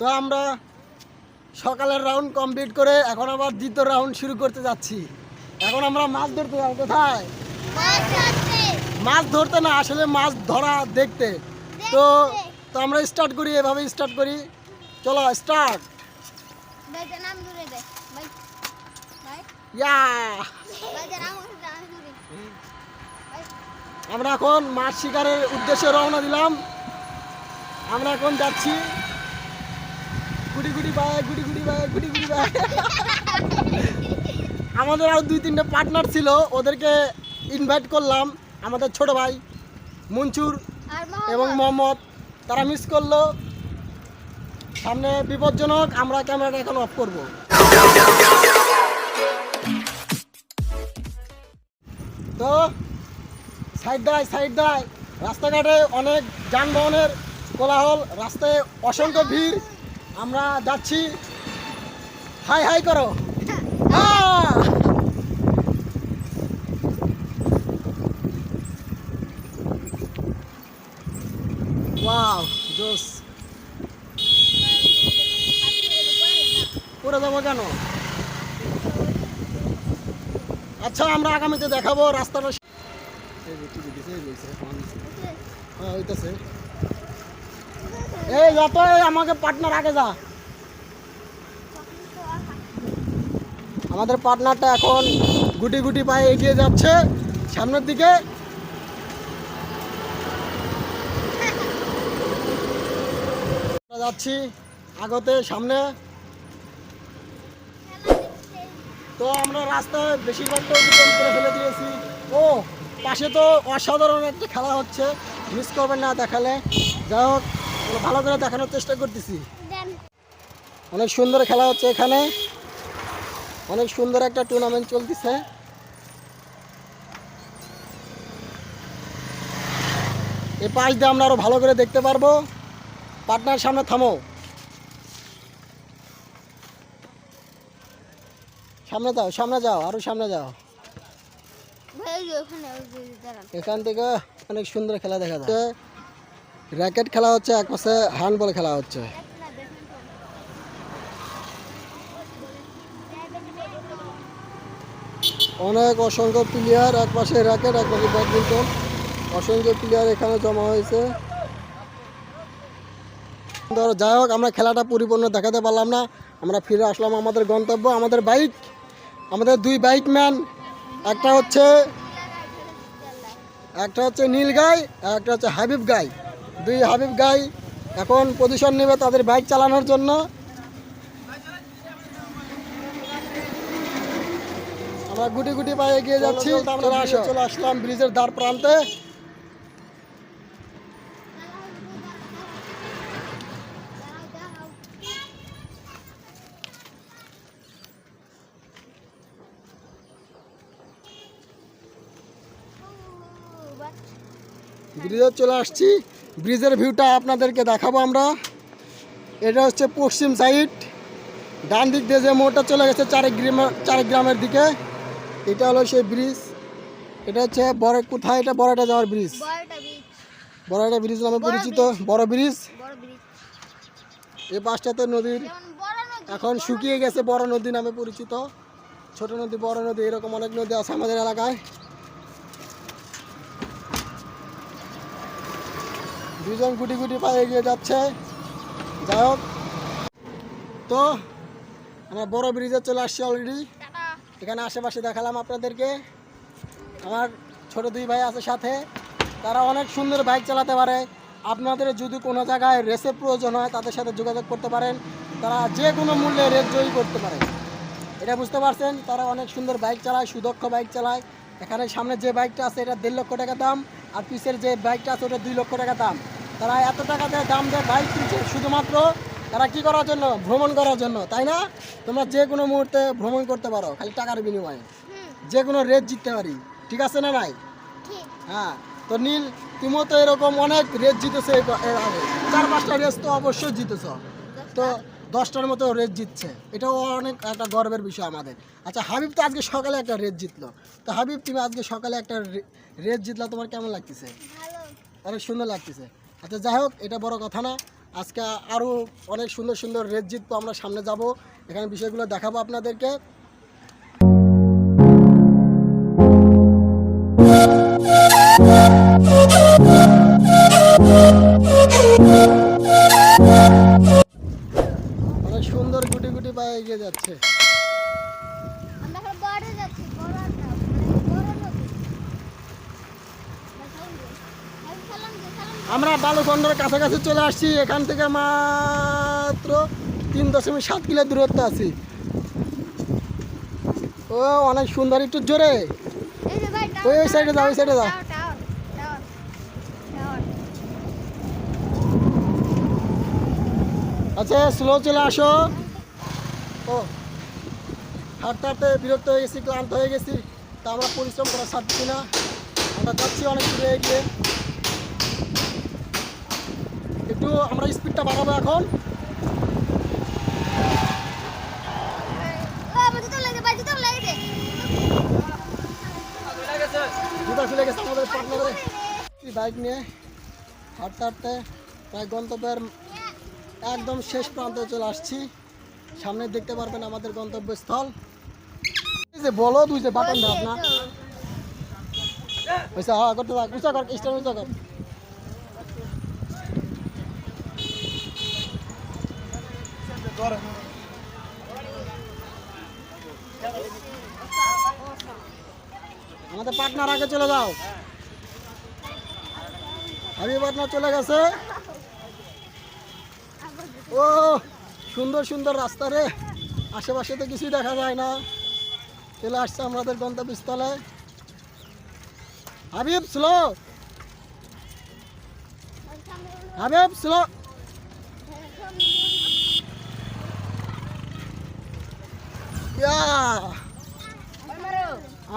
তো আমরা সকালের রাউন্ড কমপ্লিট করে এখন আবার দ্বিতীয় রাউন্ড শুরু করতে যাচ্ছি। এখন আমরা মাছ ধরতে যাব কোথায়? মাছ ধরতে। না আসলে মাছ ধরা দেখতে। তো তো আমরা স্টার্ট করি এভাবে স্টার্ট করি। চলো স্টার্ট ইয়া আমরা এখন মাছ শিকারের উদ্দেশ্যে রওনা দিলাম। আমরা এখন যাচ্ছি। গুটি গুটি বাই গুটি গুটি বাই গুটি গুটি বাই। আমাদের আর দুই তিনটে পার্টনার ছিল ওদেরকে ইনভাইট করলাম। আমাদের ছোট ভাই মঞ্চুর এবং মোহাম্মদ। তারা মিস করল। সামনে বিপজ্জনক আমরা ক্যামেরাটা এখন অফ করব। তো সাইড দায় সাইড দায় রাস্তাঘাটে অনেক যানবাহনের কোলাহল রাস্তায় অসংখ্য ভিড়। আমরা যাচ্ছি হাই হাই করো জোস পড়ে যাব কেন আচ্ছা আমরা আগামীতে দেখাবো রাস্তাটা। হ্যাঁ হইতেছে এই, যত আমাকে পার্টনার আগে যা। আমাদের পার্টনারটা এখন গুটি গুটি পায়ে এগিয়ে যাচ্ছে। সামনের দিকে। যাচ্ছি আগতে সামনে। তো আমরা রাস্তায় বেশিরভাগটা অতিক্রম করে ফেলে দিয়েছি। ও, পাশে তো অসাধারণ একটা খেলা হচ্ছে। মিস করবেন না দেখালে। যাই হোক। ভালো করে দেখানোর চেষ্টা করতেছি। অনেক সুন্দর খেলা হচ্ছে এখানে। অনেক সুন্দর একটা টুর্নামেন্ট চলতেছে। এই পাশ দিয়ে আমরা আরও ভালো করে দেখতে পারব। পার্টনার সামনে থামো। সামনে যাও সামনে যাও আরও সামনে যাও। এখান থেকে অনেক সুন্দর খেলা দেখা যায় র্যাকেট খেলা হচ্ছে, এক পাশে হ্যান্ডবল খেলা হচ্ছে। অনেক অসংখ্য প্লেয়ার এক পাশে র্যাকেট, এক পাশে ব্যাডমিন্টন। অসংখ্য প্লেয়ার এখানে জমা হয়েছে। ধরো, যাই হোক, আমরা খেলাটা পরিপূর্ণ দেখাতে পারলাম না। আমরা ফিরে আসলাম আমাদের গন্তব্য, আমাদের বাইক, আমাদের দুই বাইক ম্যান একটা হচ্ছে একটা হচ্ছে নীল গাই, একটা হচ্ছে হাবিব গাই। দুই হাবিব গাই এখন পজিশন নেবে তাদের বাইক চালানোর জন্য। আমরা গুটি গুটি পায়ে এগিয়ে যাচ্ছি। চলে চলে আসলাম ব্রিজের দ্বার প্রান্তে। ব্রিজে চলে আসছি। ব্রিজের ভিউটা আপনাদেরকে দেখাবো আমরা। এটা হচ্ছে পশ্চিম সাইড ডান দিক দিয়ে যে মোড়টা চলে গেছে চারেক গ্রামের দিকে এটা হলো সেই ব্রিজ এটা হচ্ছে বড় কোথায় এটা? বড়টা যাওয়ার ব্রিজ বড়টা ব্রিজ নামে পরিচিত বড় ব্রিজ এই পাশটাতে নদীর। এখন শুকিয়ে গেছে বড় নদী নামে পরিচিত। ছোট নদী বড় নদী এরকম অনেক নদী আছে আমাদের এলাকায়। দুজন গুটি গুটি পায়ে এগিয়ে যাচ্ছে। যাই হোক। তো আমরা বড় ব্রিজে চলে আসছি অলরেডি এখানে আশেপাশে দেখালাম আপনাদেরকে। আমার ছোট দুই ভাই আছে সাথে। তারা অনেক সুন্দর বাইক চালাতে পারে। আপনাদের যদি কোনো জায়গায় রেসের প্রয়োজন হয় তাদের সাথে যোগাযোগ করতে পারেন। তারা যে কোনো মূল্যে রেস জয়ী করতে পারে। এটা বুঝতে পারছেন? তারা অনেক সুন্দর বাইক চালায় সুদক্ষ বাইক চালায়। এখানে সামনে যে বাইকটা আছে এটা দেড় লক্ষ টাকা দাম। আর পিছের যে বাইকটা আছে ওটা দুই লক্ষ টাকা দাম। তারা এত টাকা দিয়ে দাম দিয়ে বাইক কিনছে শুধুমাত্র তারা কি করার জন্য? ভ্রমণ করার জন্য তাই না? তোমরা যে কোনো মুহূর্তে ভ্রমণ করতে পারো খালি টাকার বিনিময়ে। যে কোনো রেস জিততে পারি। ঠিক আছে না নাই হ্যাঁ তো নীল তুমিও তো এরকম অনেক রেস জিতেছে এর এর আগে চার পাঁচটা রেস তো অবশ্যই জিতেছ। তো দশটার মতো রেস জিতছে। এটাও অনেক একটা গর্বের বিষয় আমাদের। আচ্ছা হাবিব তো আজকে সকালে একটা রেস জিতলো। তো হাবিব তুমি আজকে সকালে একটা রেস জিতলা তোমার কেমন লাগতেছে? অনেক সুন্দর লাগতেছে। আচ্ছা যাই হোক, এটা বড় কথা না। আজকে আরও অনেক সুন্দর সুন্দর রেস জিতবো আমরা সামনে যাব। এখানে বিষয়গুলো দেখাবো আপনাদেরকে। অনেক সুন্দর গুটি গুটি পায়ে এগিয়ে যাচ্ছে আমরা এখন বড় যাচ্ছি বড় না বড় নদী সালাম দিয়ে সালাম বালুখণ্ডের কাছাকাছি চলে আসছি এখান থেকে মাত্র তিন দশমিক সাত কিলো দূরত্ব আছি। ও অনেক সুন্দর একটু জোরে। ওই ওই সাইডে যাও ওই সাইডে যাও। আচ্ছা স্লো চলে আসো। ও হাঁটতে হাঁটতে বিরক্ত হয়ে গেছি ক্লান্ত হয়ে গেছি তা আমরা পরিশ্রম করা ছাড়ছি না আমরা যাচ্ছি অনেক দূরে এগিয়ে। একটু আমরা স্পিডটা বাড়াবো এখন। বাইক নিয়ে হাঁটতে হাঁটতে প্রায় গন্তব্যের একদম শেষ প্রান্তে চলে আসছি। সামনে দেখতে পারবেন আমাদের গন্তব্যস্থল। এই যে বলো তুই যে বাটন দাও না করতে থাক, উঁচা কর স্টার উঁচা কর। আমাদের পার্টনার আগে চলে যাও। আমি পার্টনার চলে গেছে। ও, সুন্দর সুন্দর রাস্তা রে। আশেপাশে তো কিছুই দেখা যায় না। চলে আসছে আমাদের গন্তব্যস্থলে। হাবিব স্লো হাবিব স্লো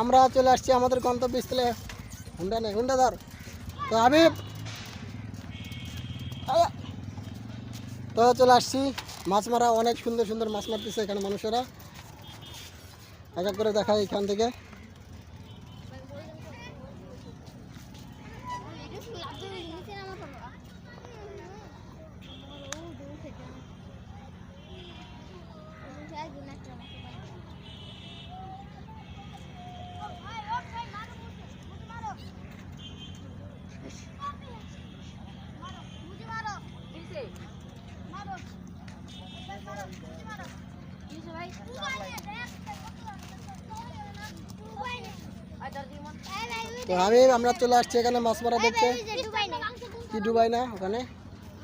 আমরা চলে আসছি আমাদের গন্তব্যস্থলে। হুন্ডা নেই, হুন্ডা ধর। তো হাবিব তো চলে আসছি। মাছ মারা অনেক সুন্দর সুন্দর মাছ মারতেছে এখানে মানুষেরা। এক এক করে দেখায় এখান থেকে। তো আমি আমরা চলে আসছি এখানে মাছ মারা দেখতে। কি ডুবাই না ওখানে?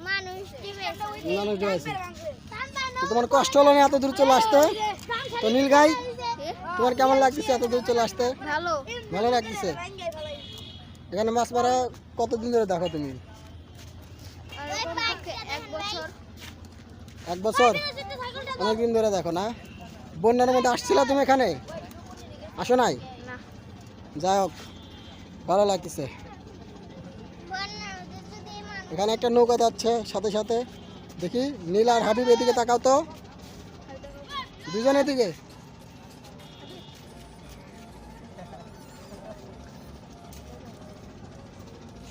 মানুষ মানুষ ডুবাইছে। তো তোমার কষ্ট হলো না এত দূর চলে আসতে? তো নীল গাই তোমার কেমন লাগতেছে এত দূর চলে আসতে? ভালো। ভালো লাগতেছে? এখানে মাছ মারা কতদিন ধরে দেখো তুমি? এক বছর? অনেকদিন ধরে দেখো না? বন্যার মধ্যে আসছিলা তুমি এখানে? আসো নাই? না। যাই হোক। ভালো লাগতেছে। এখানে একটা নৌকা যাচ্ছে, সাথে সাথে। দেখি, নীল আর হাবিব এদিকে তাকাও তো। দুজন এদিকে।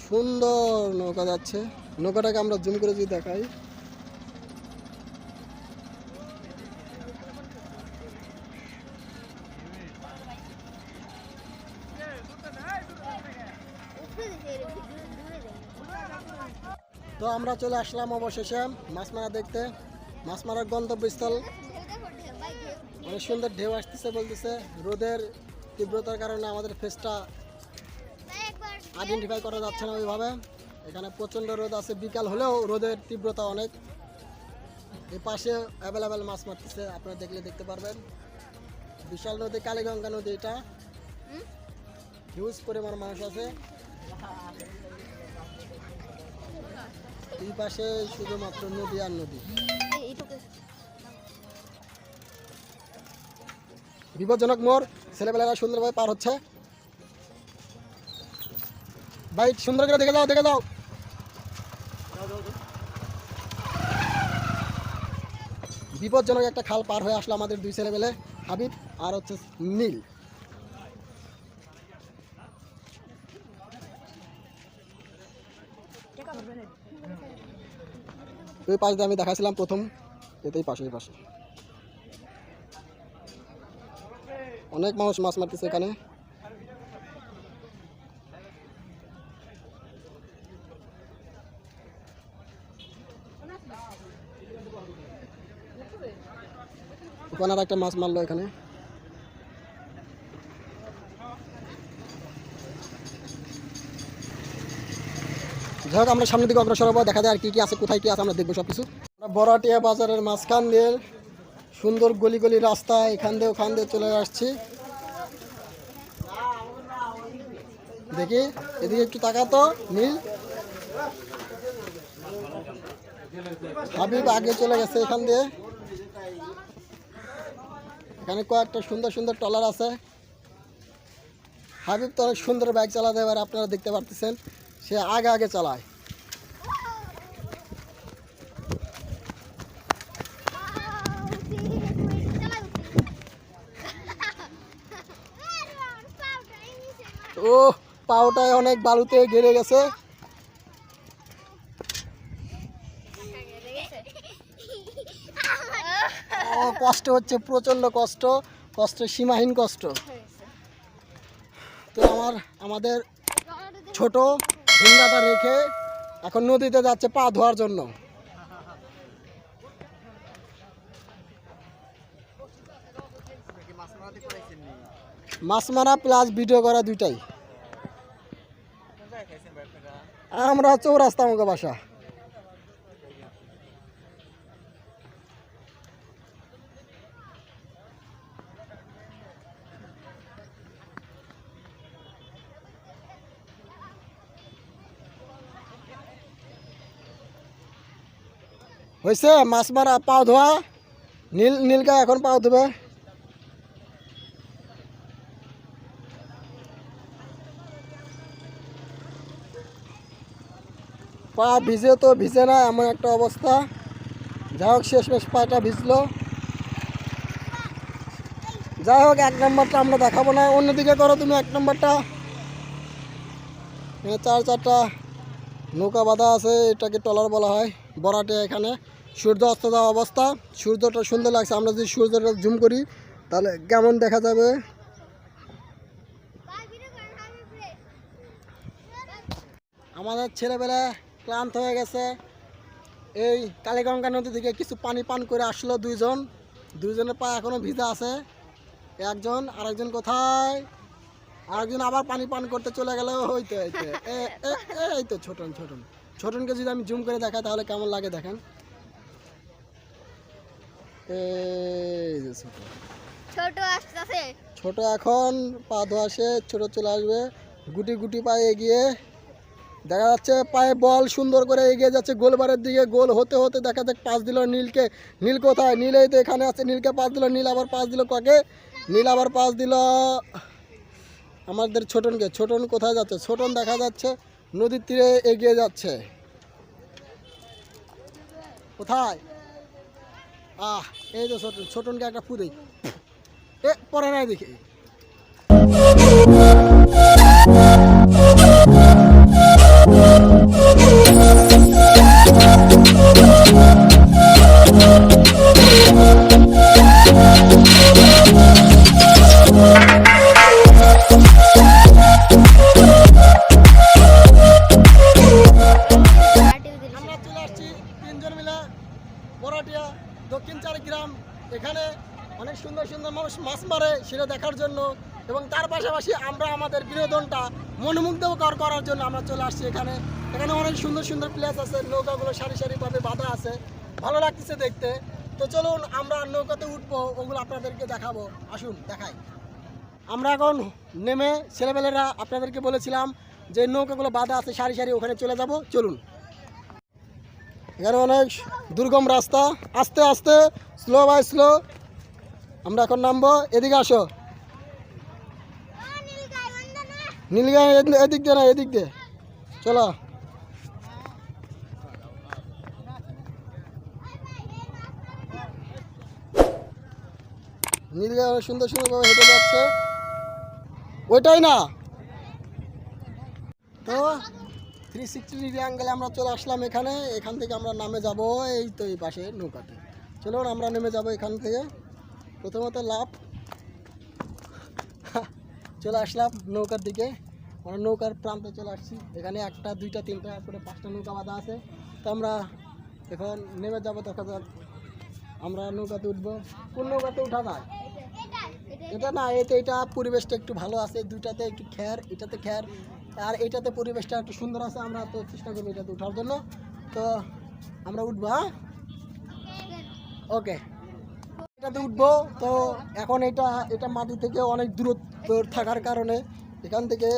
সুন্দর নৌকা যাচ্ছে। নৌকাটাকে আমরা জুম করে যদি দেখাই। তো আমরা চলে আসলাম অবশেষে মাছ মারা দেখতে। মাছ মারার গন্তব্যস্থল। অনেক সুন্দর ঢেউ আসতেছে বলতেছে। রোদের তীব্রতার কারণে আমাদের ফেসটা আইডেন্টিফাই করা যাচ্ছে না ওইভাবে। এখানে প্রচণ্ড রোদ আছে। বিকাল হলেও রোদের তীব্রতা অনেক। এই পাশে অ্যাভেলেবেল মাছ মারতেছে। আপনারা দেখলে দেখতে পারবেন। বিশাল নদী কালীগঙ্গা নদী এটা। হিউজ পরিমাণ মানুষ আছে। এই পাশে শুধুমাত্র নদী আর নদী। বিপজ্জনক মোর ছেলেবেলারা সুন্দরভাবে পার হচ্ছে। ভাই সুন্দর করে দেখে দাও দেখে দাও বিপজ্জনক একটা খাল পার হয়ে আসলো আমাদের দুই ছেলেবেলে হাবিব আর হচ্ছে নীল। ওই পাশ দিয়ে আমি দেখাছিলাম প্রথম, এতেই পাশে পাশে। অনেক মানুষ মাছ মারতেছে এখানে। ওখানে আর একটা মাছ মারলো এখানে। যাই হোক আমরা সামনের দিকে অগ্রসর হব, দেখা যায় আর কি কি আছে, কোথায় কি আছে, আমরা দেখব সব কিছু বরাটিয়া বাজারের মাঝখান দিয়ে সুন্দর গলি গলি রাস্তা, এখান দিয়ে ওখান দিয়ে চলে আসছি। দেখি, এদিকে একটু তাকাতো নীল। হাবিব আগে চলে গেছে এখান দিয়ে। এখানে কয়েকটা সুন্দর সুন্দর টলার আছে। হাবিব তো অনেক সুন্দর বাইক চালাতে এবার আপনারা দেখতে পারতেছেন। সে আগে আগে চালায়। ও পাওটায় অনেক বালুতে ঘিরে গেছে। ও কষ্ট হচ্ছে, প্রচণ্ড কষ্ট কষ্ট, সীমাহীন কষ্ট। তো আমার, আমাদের ছোট ঝিঙ্গাটা রেখে এখন নদীতে যাচ্ছে পা ধোয়ার জন্য। মাছ মারা প্লাস ভিডিও করা দুইটাই। আমরা চৌরাস্তা আমাকে বাসা। হয়েছে মাছ মারা পাও ধোয়া, নীল নীলকা এখন পাও ধোবে। পা ভিজে তো ভিজে না, এমন একটা অবস্থা। যাই হোক, শেষমেশ পাটা ভিজলো। যাই হোক, এক নম্বরটা আমরা দেখাবো না। অন্যদিকে করো তুমি এক নম্বরটা। চার চারটা নৌকা বাঁধা আছে, এটাকে টলার বলা হয়, বরাটে এখানে। সূর্য অস্ত যাওয়া অবস্থা। সূর্যটা সুন্দর লাগছে, আমরা যদি সূর্যটা জুম করি, তাহলে কেমন দেখা যাবে? আমাদের ছেলেবেলা ক্লান্ত হয়ে গেছে। এই কালীগঙ্গা নদী থেকে কিছু পানি পান করে আসলো দুইজন। দুইজনের পা এখনও ভিজা আছে। একজন, আরেকজন কোথায়? আরেকজন আবার পানি পান করতে চলে গেল। হইতে হইতে এই তো ছোটন ছোটন। ছোটনকে যদি আমি জুম করে দেখাই, তাহলে কেমন লাগে দেখেন? এই যে ছোট। ছোট আসতেছে। ছোট এখন পা ধোয়া শেষ ছোট চলে আসবে। গুটি গুটি পায়ে এগিয়ে। দেখা যাচ্ছে পায়ে বল সুন্দর করে এগিয়ে যাচ্ছে গোলবারের দিকে গোল হতে হতে দেখা যাক পাস দিল নীলকে। নীল কোথায়? নীল এই তো এখানে আছে নীলকে পাস দিল নীল আবার পাস দিল কাকে? নীল আবার পাস দিল আমাদের ছোটনকে। ছোটন কোথায় যাচ্ছে? ছোটন দেখা যাচ্ছে নদীর তীরে এগিয়ে যাচ্ছে। কোথায়? আহ এই তো ছোটন ছোটনকে একটা ফু দেই। এ পরে নাই দেখি। আমরা এখানে অনেক সুন্দর সুন্দর মানুষ মাছ মারে সেটা দেখার জন্য এবং তার পাশাপাশি আমরা আমাদের বিনোদনটা মনোমুগ্ধকর করার জন্য আমরা চলে আসছি এখানে। এখানে অনেক সুন্দর সুন্দর প্লেস আছে, নৌকাগুলো সারি সারিভাবে বাঁধা আছে, ভালো লাগতেছে দেখতে। তো চলুন আমরা নৌকাতে উঠবো, ওগুলো আপনাদেরকে দেখাবো। আসুন, দেখাই। আমরা এখন নেমে ছেলেবেলেরা আপনাদেরকে বলেছিলাম যে নৌকাগুলো বাঁধা আছে, সারি সারি ওখানে চলে যাব। চলুন। এখানে অনেক দুর্গম রাস্তা। আস্তে আস্তে স্লো বাই স্লো আমরা এখন নামবো, এদিকে আসো। নীলগাঁ এদিক দিয়ে না, এদিক দিয়ে। চলো। নীলগাঁ অনেক সুন্দর, সুন্দরভাবে হেঁটে যাচ্ছে। ওইটাই না। তো থ্রি সিক্সটি ডিগ্রি অ্যাঙ্গেলে আমরা চলে আসলাম এখানে এখান থেকে আমরা নামে যাব এই তো এই পাশে নৌকাতে। চলুন আমরা নেমে যাব এখান থেকে। প্রথমত লাভ চলে আসলাম নৌকার দিকে। আমরা নৌকার প্রান্তে চলে আসছি। এখানে একটা দুইটা তিনটা করে পাঁচটা নৌকা বাঁধা আছে। তো আমরা এখন নেমে যাব দেখা যাক আমরা নৌকাতে উঠবো। কোন নৌকাতে উঠা যায়? এটা না এতে এটা পরিবেশটা একটু ভালো আছে। দুইটাতে একটু খ্যার এটাতে খ্যার আর এটাতে পরিবেশটা একটু সুন্দর আছে, আমরা তো চেষ্টা করব এটাতে ওঠার জন্য। তো আমরা উঠবো হ্যাঁ? ওকে। এটাতে উঠবো, তো এখন এটা এটা মাটি থেকে অনেক দূরত্ব থাকার কারণে এখান থেকে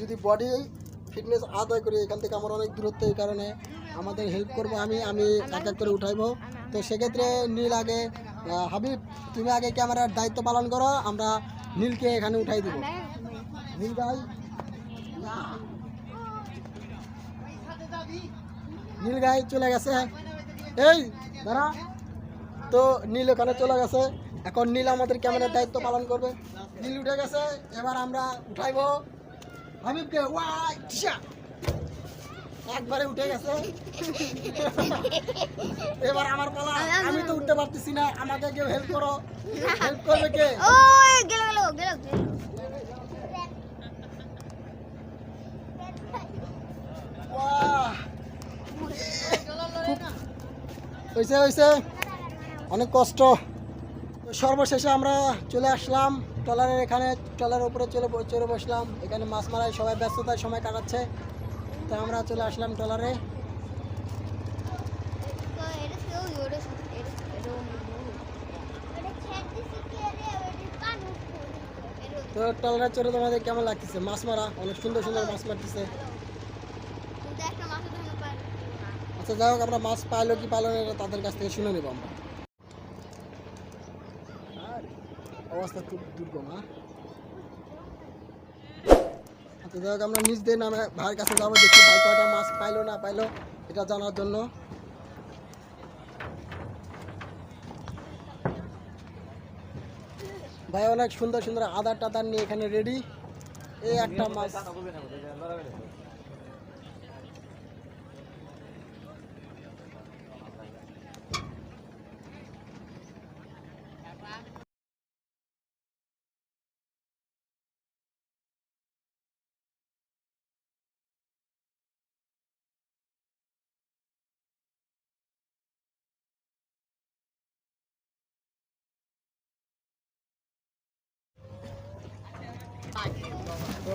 যদি বডি ফিটনেস আদায় করি, এখান থেকে আমার অনেক দূরত্ব এই কারণে আমাদের হেল্প করব আমি আমি এক এক করে উঠাইবো। তো সেক্ষেত্রে নীল আগে হাবিব, তুমি আগে ক্যামেরার দায়িত্ব পালন করো, আমরা নীলকে এখানে উঠাই দেবো। নীল ভাই? নীল গাই চলে গেছে। এই, দাঁড়া। তো নীল ওখানে চলে গেছে। এখন নীল আমাদের ক্যামেরার দায়িত্ব পালন করবে। নীল উঠে গেছে। এবার আমরা উঠাইবো। হাবিবকে, ওয়াই। একবারে উঠে গেছে। এবার আমার বলা আমি তো উঠতে পারতেছি না। আমাকে কেউ হেল্প করো। হেল্প করবে কে? ওই গেল গেল গেল। হয়েছে হয়েছে অনেক কষ্ট। সর্বশেষে আমরা চলে আসলাম। ট্রলারের এখানে, ট্রলারের উপরে চলে চলে বসলাম। এখানে মাছ মারায় সবাই ব্যস্ততায় সময় কাটাচ্ছে। তো আমরা চলে আসলাম ট্রলারে। তো ট্রলারে চলে তোমাদের কেমন লাগতেছে? মাছ মারা, অনেক সুন্দর সুন্দর মাছ মারতেছে। আচ্ছা যাই হোক, আমরা মাছ পাইলো কি পাইলো না তাদের কাছ থেকে শুনে নেব আমরা। অবস্থা খুব দুর্গম হ্যাঁ? আচ্ছা যাই হোক, আমরা নিজ দিয়ে নামে ভাইয়ের কাছে যাব, দেখি ভাই কয়টা মাছ পাইলো না পাইলো, এটা জানার জন্য। ভাই, অনেক সুন্দর সুন্দর আদার টাদার নিয়ে এখানে রেডি এই একটা মাছ।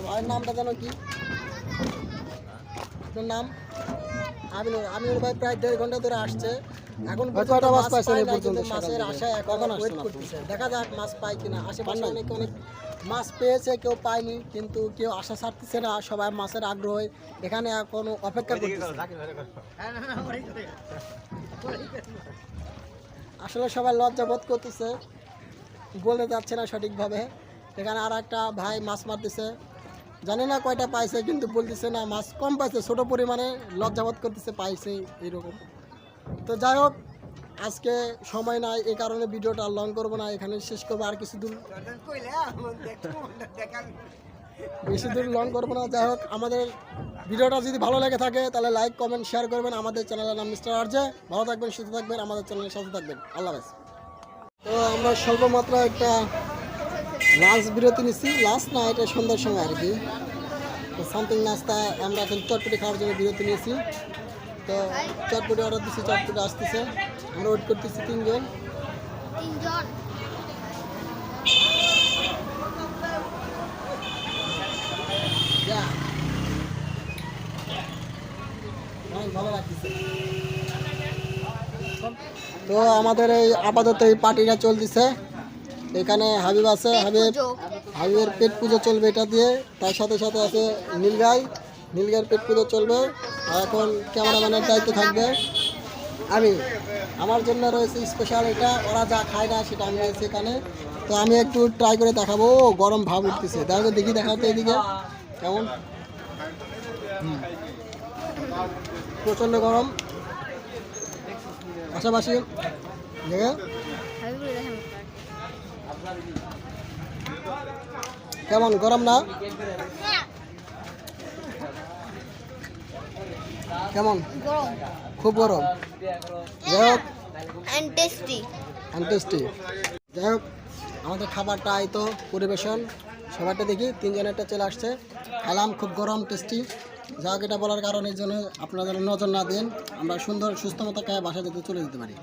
ভাইয়ের নামটা জানো কি? আপনার নাম? আমিনুর আমিনুর ভাই প্রায় দেড় ঘণ্টা ধরে আসছে। এখন পর্যন্ত মাছ পায় নাই, কিন্তু মাছের আশায় এখন ওয়েট করতেছে। দেখা যাক মাছ পায় কিনা। আশেপাশে অনেকে অনেক মাছ পেয়েছে কেউ পায়নি কিন্তু কেউ আশা ছাড়তেছে না। সবাই মাছের আগ্রহ। এখানে এখন অপেক্ষা করতেছে আসলে সবাই লজ্জা বোধ করতেছে। বলতে যাচ্ছে না সঠিকভাবে। এখানে আর একটা ভাই মাছ মারতেছে। জানি না কয়টা পাইছে কিন্তু বলতেছে না মাছ কম পাইছে ছোট পরিমাণে লজ্জাবোধ করতেছে পাইছে এরকম। তো যাই হোক আজকে সময় নাই এই কারণে ভিডিওটা লং করব না এখানে শেষ করব আর কিছু দূর বেশি দূর লং করব না যাই হোক আমাদের ভিডিওটা যদি ভালো লেগে থাকে তাহলে লাইক কমেন্ট শেয়ার করবেন। আমাদের চ্যানেলের নাম মিস্টার আরজে ভালো থাকবেন সুস্থ থাকবেন আমাদের চ্যানেলের সাথে থাকবেন। আল্লাহ হাফেজ। তো আমরা স্বল্পমাত্র একটা লাঞ্চ বিরতি নিচ্ছি লাঞ্চ না এটা সন্ধ্যার সময় আর কি। তো সামথিং নাস্তা আমরা এখন চটপটি খাওয়ার জন্য বিরতি নিয়েছি। তো চটপটি অর্ডার দিচ্ছি চটপটি আসতেছে। আমরা ওয়েট করতেছি তিনজন। তিনজন। তো আমাদের এই আপাতত এই পার্টিটা চলতেছে। এখানে হাবিব আছে হাবিব হাবিবের পেট পুজো চলবে এটা দিয়ে। তার সাথে সাথে আছে নীলগাই নীলগাইয়ের পেট পুজো চলবে। আর এখন ক্যামেরাম্যানের দায়িত্ব থাকবে। আমি আমার জন্য রয়েছে স্পেশাল এটা। ওরা যা খায় না সেটা আমি রয়েছে এখানে। তো আমি একটু ট্রাই করে দেখাবো। ও, গরম ভাব উঠতেছে। দেখো দেখি দেখাতে এদিকে। কেমন? হুম। প্রচণ্ড গরম। পাশাপাশি দেখে? কেমন গরম না? কেমন? খুব গরম। যাই হোক। যাই আমাদের খাবারটা এই তো পরিবেশন। সবাইটা দেখি তিনজনেরটা চলে আসছে। খেলাম খুব গরম টেস্টি যা হোক এটা বলার কারণে জন্য আপনারা যেন নজর না দেন আমরা সুন্দর সুস্থ মতো খায় বাসা যেতে চলে যেতে পারি।